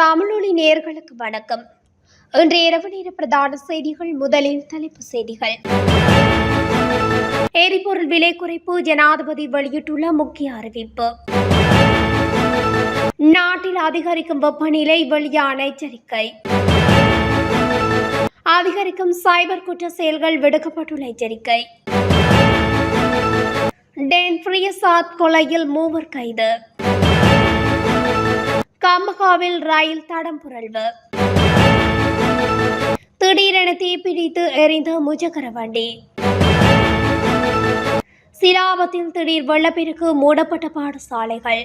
தமிழொலி நேர்களுக்கு வணக்கம். இன்றைய இரவு நேர பிரதான செய்திகள் முதலில் தலைப்பு செய்திகள். எரிபொருள் விலை குறைப்பு ஜனாதிபதி வெளியிட்டுள்ள முக்கிய அறிவிப்பு. நாட்டில் அதிகரிக்கும் வெப்பநிலை வெளியான எச்சரிக்கை. அதிகரிக்கும் சைபர் குற்ற செயல்கள் விடுக்கப்பட்டுள்ள எச்சரிக்கை. டென் பிரியசாத் கொலையில் மூவர் கைது. கமகாவில் ரயில் தடம் புரள்வு. திடீரென தீப்பிடித்து எரிந்த முச்சக்கர வண்டி. சிலாபத்தில் திடீர் வெள்ளப்பெருக்கு மூடப்பட்ட பாடசாலைகள்.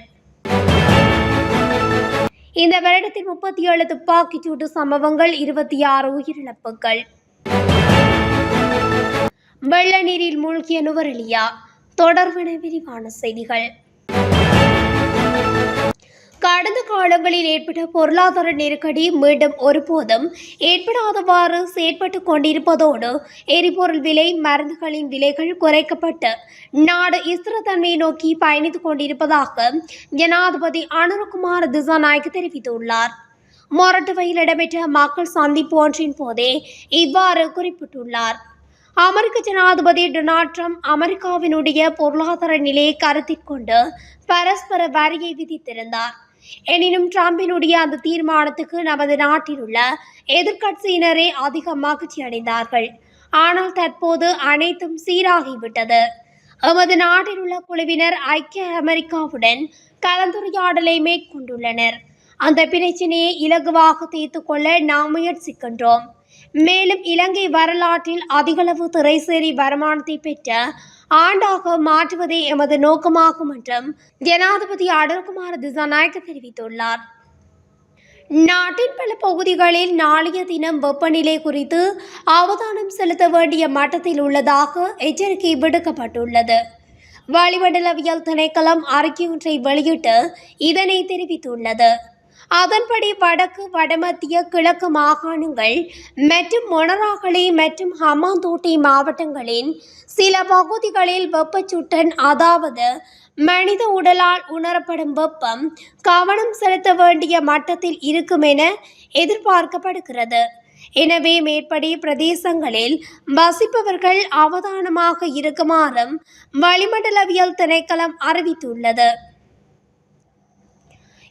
இந்த வருடத்தில் முப்பத்தி ஏழு துப்பாக்கிச்சூட்டு சம்பவங்கள் இருபத்தி ஆறு உயிரிழப்புகள். வெள்ள நீரில் மூழ்கிய நுவரெலியா தொடர்பென விரிவான செய்திகள். கடந்த காலங்களில் ஏற்பட்ட பொருளாதார நெருக்கடி மீண்டும் ஒருபோதும் ஏற்படாதவாறு செயற்பட்டு கொண்டிருப்பதோடு எரிபொருள் விலை மருந்துகளின் விலைகள் குறைக்கப்பட்டு நாடு ஸ்திரத்தன்மையை நோக்கி பயணித்துக் கொண்டிருப்பதாக ஜனாதிபதி அனுரகுமார் திசாநாயக் தெரிவித்துள்ளார். மொரட்டுவையில் இடம்பெற்ற மக்கள் சந்திப்பு ஒன்றின் போதே இவ்வாறு குறிப்பிட்டுள்ளார். அமெரிக்க ஜனாதிபதி டொனால்ட் ட்ரம்ப் அமெரிக்காவினுடைய பொருளாதார நிலையை கருத்தில் கொண்டு பரஸ்பர வரியை விதித்திருந்தார். எனினும் ட்ரம்பினுடைய அந்த தீர்மானத்துக்கு நமது நாட்டில் உள்ள எதிர்க்கட்சியினரே அதிக மகிழ்ச்சி அடைந்தார்கள். ஆனால் தற்போது அனைத்தும் சீராகிவிட்டது. எமது நாட்டில் உள்ள குழுவினர் ஐக்கிய அமெரிக்காவுடன் கலந்துரையாடலை மேற்கொண்டுள்ளனர். அந்த பிரச்சனையை இலகுவாக தீர்த்து கொள்ள நாம் முயற்சிக்கின்றோம். மேலும் இலங்கை வரலாற்றில் அதிகளவு திரைசேரி வருமானத்தை பெற்ற ஆண்டாக மாற்றுவதே எமது நோக்கமாகும் என்றும் ஜனாதிபதி அடல்குமார் திசாநாயக்க தெரிவித்துள்ளார். நாட்டின் பல பகுதிகளில் நாளைய தினம் வெப்பநிலை குறித்து அவதானம் செலுத்த வேண்டிய மட்டத்தில் உள்ளதாக எச்சரிக்கை விடுக்கப்பட்டுள்ளது. வளிமண்டலவியல் திணைக்களம் அறிக்கையொன்றை வெளியிட்டு இதனை தெரிவித்துள்ளது. அதன்படி வடக்கு வடமத்திய கிழக்கு மாகாணங்கள் மற்றும் மொனராகலை மற்றும் ஹமாந்தோட்டை மாவட்டங்களின் சில பகுதிகளில் வெப்பச்சுட்டன் அதாவது மனித உடலால் உணரப்படும் வெப்பம் கவனம் செலுத்த வேண்டிய மட்டத்தில் இருக்கும் என எதிர்பார்க்கப்படுகிறது. எனவே மேற்படி பிரதேசங்களில் வசிப்பவர்கள் அவதானமாக இருக்குமாறும் வளிமண்டலவியல் திணைக்களம் அறிவித்துள்ளது.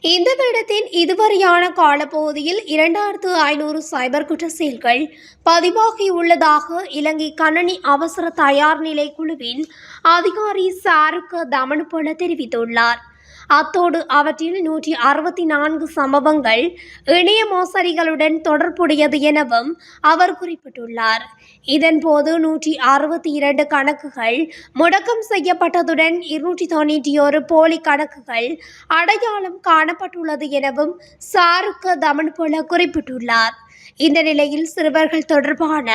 இந்த வருடத்தின் இதுவரையான காலப்பகுதியில் இரண்டாயிரத்து ஐநூறு சைபர் குற்ற செயல்கள் பதிவாகியுள்ளதாக இலங்கை கணனி அவசர தயார் நிலை குழுவின் அதிகாரி சாருக்க தமனுபொல தெரிவித்துள்ளார். அத்தோடு அவற்றில் நூற்றி அறுபத்தி நான்கு சம்பவங்கள் இணைய மோசடிகளுடன் தொடர்புடையது எனவும் அவர் குறிப்பிட்டுள்ளார். இதன்போது நூற்றி அறுபத்தி இரண்டு கணக்குகள் முடக்கம் செய்யப்பட்டதுடன் இருநூற்றி தொண்ணூற்றி ஒரு போலி கணக்குகள் அடையாளம் காணப்பட்டுள்ளது எனவும் சாருக்க தமன்புல குறிப்பிட்டுள்ளார். இந்த நிலையில் சிறுவர்கள் தொடர்பான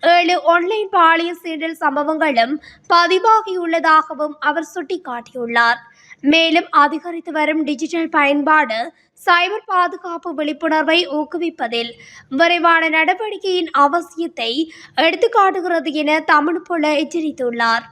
ஏழு ஆன்லைன் பாலியல் சீண்டல் சம்பவங்களும் பதிவாகியுள்ளதாகவும் அவர் சுட்டிக்காட்டியுள்ளார். மேலும் அதிகரித்து வரும் டிஜிட்டல் பயன்பாடு சைபர் பாதுகாப்பு விழிப்புணர்வை ஊக்குவிப்பதில் விரைவான நடவடிக்கையின் அவசியத்தை எடுத்துக்காட்டுகிறது என தமிழ்புல எச்சரித்துள்ளார்.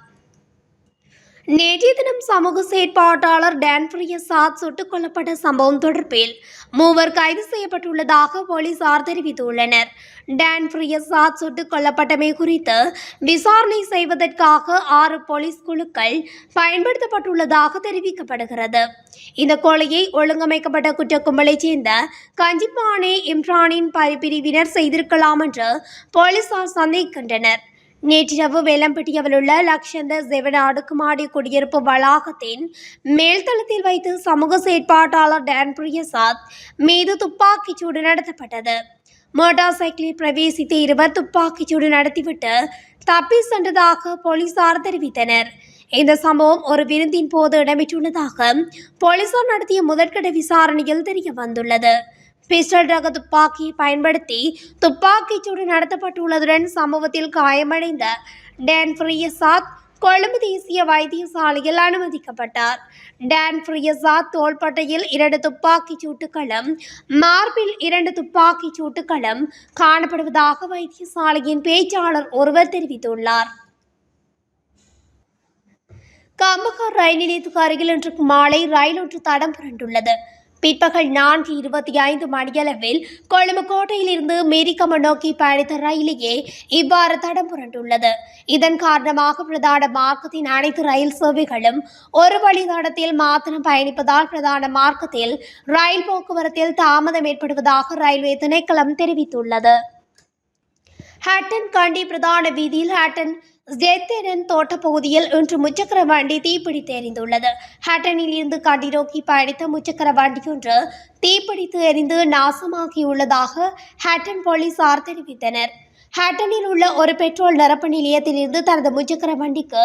நேற்றைய தினம் சமூக செயற்பாட்டாளர் டான் பிரியசாத் சுட்டுக் கொல்லப்பட்ட சம்பவம் தொடர்பில் மூவர் கைது செய்யப்பட்டுள்ளதாக போலீசார் தெரிவித்துள்ளனர். டான் பிரியசாத் சுட்டுக் கொல்லப்பட்டமை குறித்து விசாரணை செய்வதற்காக ஆறு போலீஸ் குழுக்கள் பயன்படுத்தப்பட்டுள்ளதாக தெரிவிக்கப்படுகிறது. இந்த கொலையை ஒழுங்கமைக்கப்பட்ட குற்ற கும்பலைச் சேர்ந்த கஞ்சிப்பானே இம்ரானின் பரிபிரிவினர் செய்திருக்கலாம் என்று போலீசார் சந்தேகிக்கின்றனர். நேற்றிரவு வேலம்பட்டியில் உள்ள லக்ஷந்த செவன அடுக்குமாடி குடியிருப்பு வளாகத்தின் மேல்தளத்தில் வைத்து சமூக செயற்பாட்டாளர் டேன் பிரியசாத் மீது துப்பாக்கிச் சூடு நடத்தப்பட்டது. மோட்டார் சைக்கிளில் பிரவேசித்த இருவர் துப்பாக்கிச் சூடு நடத்திவிட்டு தப்பி சென்றதாக போலீசார் தெரிவித்தனர். இந்த சம்பவம் ஒரு விருந்தின் போது இடம்பெற்றுள்ளதாக போலீசார் நடத்திய முதற்கட்ட விசாரணையில் தெரிய வந்துள்ளது பிஸ்டல் ரக துப்பாக்கியை பயன்படுத்தி துப்பாக்கிச்சூடு நடத்தப்பட்டுள்ளதுடன் சம்பவத்தில் காயமடைந்த டேன் ஃப்ரியசாத் கொழும்பு தேசிய வைத்தியசாலையில் அனுமதிக்கப்பட்டார். டேன் ஃப்ரியசாத் தோள்பட்டையில் இரண்டு துப்பாக்கிச் சூட்டுகளும் மார்பில் இரண்டு துப்பாக்கிச் சூட்டுகளும் காணப்படுவதாக வைத்தியசாலையின் பேச்சாளர் ஒருவர் தெரிவித்துள்ளார். கம்பகார் ரயில் நிலையத்துக்கு அருகில் இன்று மாலை ரயில் ஒன்று தடம் புரண்டுள்ளது. பிற்பகல் நான்கு இருபத்தி ஐந்து மணியளவில் கொழும்பு கோட்டையிலிருந்து மேரிக்கம நோக்கி பயணித்த ரயிலேயே இவ்வாறு தடம் புரண்டுள்ளது. இதன் காரணமாக பிரதான மார்க்கத்தின் அனைத்து ரயில் சேவைகளும் ஒரு வழித்தடத்தில் மாத்திரம் பயணிப்பதால் பிரதான மார்க்கத்தில் ரயில் போக்குவரத்தில் தாமதம் ஏற்படுவதாக ரயில்வே திணைக்களம் தெரிவித்துள்ளது. ஹேட்டன் காண்டி பிரதான வீதியில் ஹேட்டன் ஜெத்தேரன் தோட்ட பகுதியில் இன்று முச்சக்கர வண்டி தீப்பிடித்து எரிந்துள்ளது ஹேட்டனில் இருந்து காண்டி நோக்கி பயணித்த முச்சக்கர வண்டி ஒன்று தீப்பிடித்து எரிந்து நாசமாகியுள்ளதாக ஹேட்டன் போலீசார் தெரிவித்தனர். ஹேட்டனில் உள்ள ஒரு பெட்ரோல் நிரப்பு நிலையத்திலிருந்து தனது முச்சக்கர வண்டிக்கு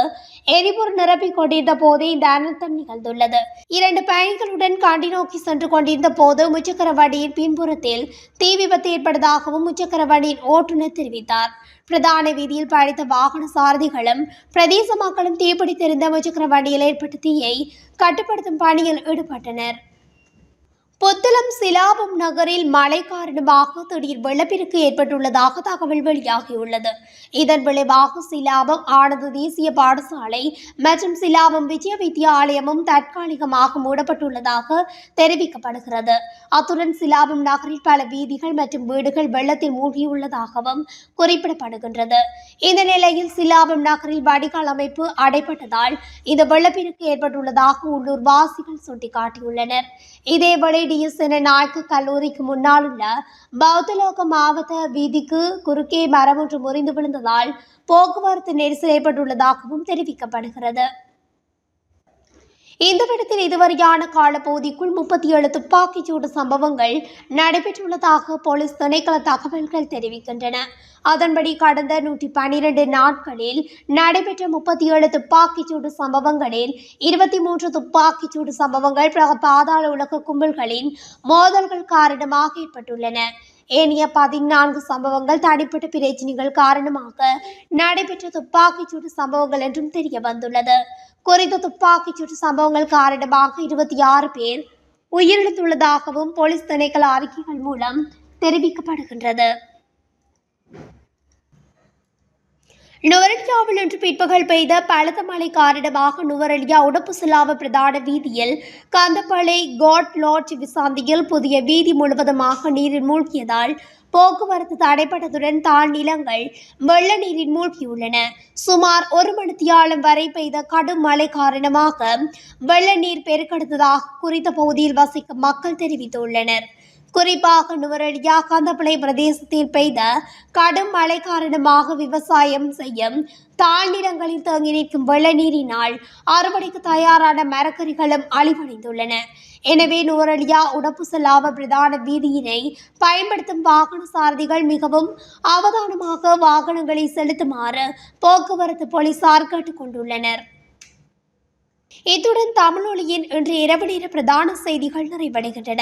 எரிபொருள் நிரப்பிக் கொண்டிருந்த போதே இந்த அனர்த்தம் நிகழ்ந்துள்ளது. இரண்டு பயணிகளுடன் காண்டி நோக்கி சென்று கொண்டிருந்த போது முச்சக்கர வண்டியின் பின்புறத்தில் தீ விபத்து ஏற்பட்டதாகவும் முச்சக்கர வண்டியின் ஓட்டுநர் தெரிவித்தார். பிரதான வீதியில் பயணித்த வாகன சாரதிகளும் பிரதேச மக்களும் தீப்பிடித்திருந்த முச்சக்கர வண்டியில் ஏற்பட்ட தீயை கட்டுப்படுத்தும் பணியில் ஈடுபட்டனர். புத்தளம் சிலாபம் நகரில் மழை காரணமாக திடீர் வெள்ளப்பெருக்கு ஏற்பட்டுள்ளதாக தகவல் வெளியாகியுள்ளது. இதன் விளைவாக சிலாபம் ஆனது தேசிய பாடசாலை மற்றும் சிலாபம் விஜய வித்யாலயமும் தற்காலிகமாக மூடப்பட்டுள்ளதாக தெரிவிக்கப்படுகிறது. அத்துடன் சிலாபம் நகரில் பல வீதிகள் மற்றும் வீடுகள் வெள்ளத்தில் மூழ்கியுள்ளதாகவும் குறிப்பிடப்படுகின்றது. இந்த நிலையில் சிலாபம் நகரில் வடிகால் அமைப்பு அடைப்பட்டதால் இந்த வெள்ளப்பெருக்கு ஏற்பட்டுள்ளதாக உள்ளூர் வாசிகள் சுட்டிக்காட்டியுள்ளனர். இதேவேளை டிஎஸ்என் நாயக்க கல்லூரிக்கு முன்னால் உள்ள பௌத்தலோக மாவட்ட வீதிக்கு குறுக்கே மரம் ஒன்று முறிந்து விழுந்ததால் போக்குவரத்து நெரிசல் ஏற்பட்டுள்ளதாகவும் தெரிவிக்கப்படுகிறது இந்த இடத்தில் இதுவரையான காலப்பகுதிக்குள் முப்பத்தி ஏழு துப்பாக்கிச்சூடு சம்பவங்கள் நடைபெற்றுள்ளதாக போலீஸ் திணைக்கள தகவல்கள் தெரிவிக்கின்றன. அதன்படி கடந்த நூற்றி பன்னிரண்டு நாட்களில் நடைபெற்ற முப்பத்தி ஏழு துப்பாக்கிச்சூடு சம்பவங்களில் இருபத்தி மூன்று துப்பாக்கிச்சூடு சம்பவங்கள் பாதாள உலக கும்பல்களின் மோதல்கள் காரணமாக ஏற்பட்டுள்ளன. ஏனைய பதினான்கு சம்பவங்கள் தனிப்பட்ட பிரச்சினைகள் காரணமாக நடைபெற்ற துப்பாக்கிச்சூடு சம்பவங்கள் என்றும் தெரிய வந்துள்ளது குறித்த துப்பாக்கிச்சூடு சம்பவங்கள் காரணமாக இருபத்தி ஆறு பேர் உயிரிழந்துள்ளதாகவும் போலீஸ் திணைக்கள அறிக்கைகள் மூலம் தெரிவிக்கப்படுகின்றது. நுவரெலியாவில் இன்று பிற்பகல் பெய்த பலத்த மழை காரணமாக நுவரெலியா உடப்பு சிலாவ பிரதான வீதியில் கந்தப்பளை காட் லாட்ஜ் விசாந்தியில் புதிய வீதி முழுவதுமாக நீரில் மூழ்கியதால் போக்குவரத்து தடைப்பட்டதுடன் தாழ் நிலங்கள் வெள்ள நீரில் மூழ்கியுள்ளன. சுமார் ஒரு மணித்தியாலம் வரை பெய்த கடும் மழை காரணமாக வெள்ள நீர் பெருக்கெடுத்ததாக குறித்த பகுதியில் வசிக்கும் மக்கள் தெரிவித்துள்ளனர். குறிப்பாக நுவரெலியா கந்தப்பளை பிரதேசத்தில் பெய்த கடும் மழை காரணமாக விவசாயம் செய்யும் தாழ்நிலங்களில் தேங்கி நிற்கும் வெள்ள நீரினால் அறுவடைக்கு தயாரான மரக்கறிகளும் அழிவடைந்துள்ளன. எனவே நுவரெலியா உடப்பு செல்லாவ பிரதான வீதியினை பயன்படுத்தும் வாகன சாரதிகள் மிகவும் அவதானமாக வாகனங்களை செலுத்துமாறு போக்குவரத்து போலீசார் கேட்டுக்கொண்டுள்ளனர். இத்துடன் தமிழொலியின் இன்று இரவு நேர பிரதான செய்திகள் நிறைவடைகின்றன.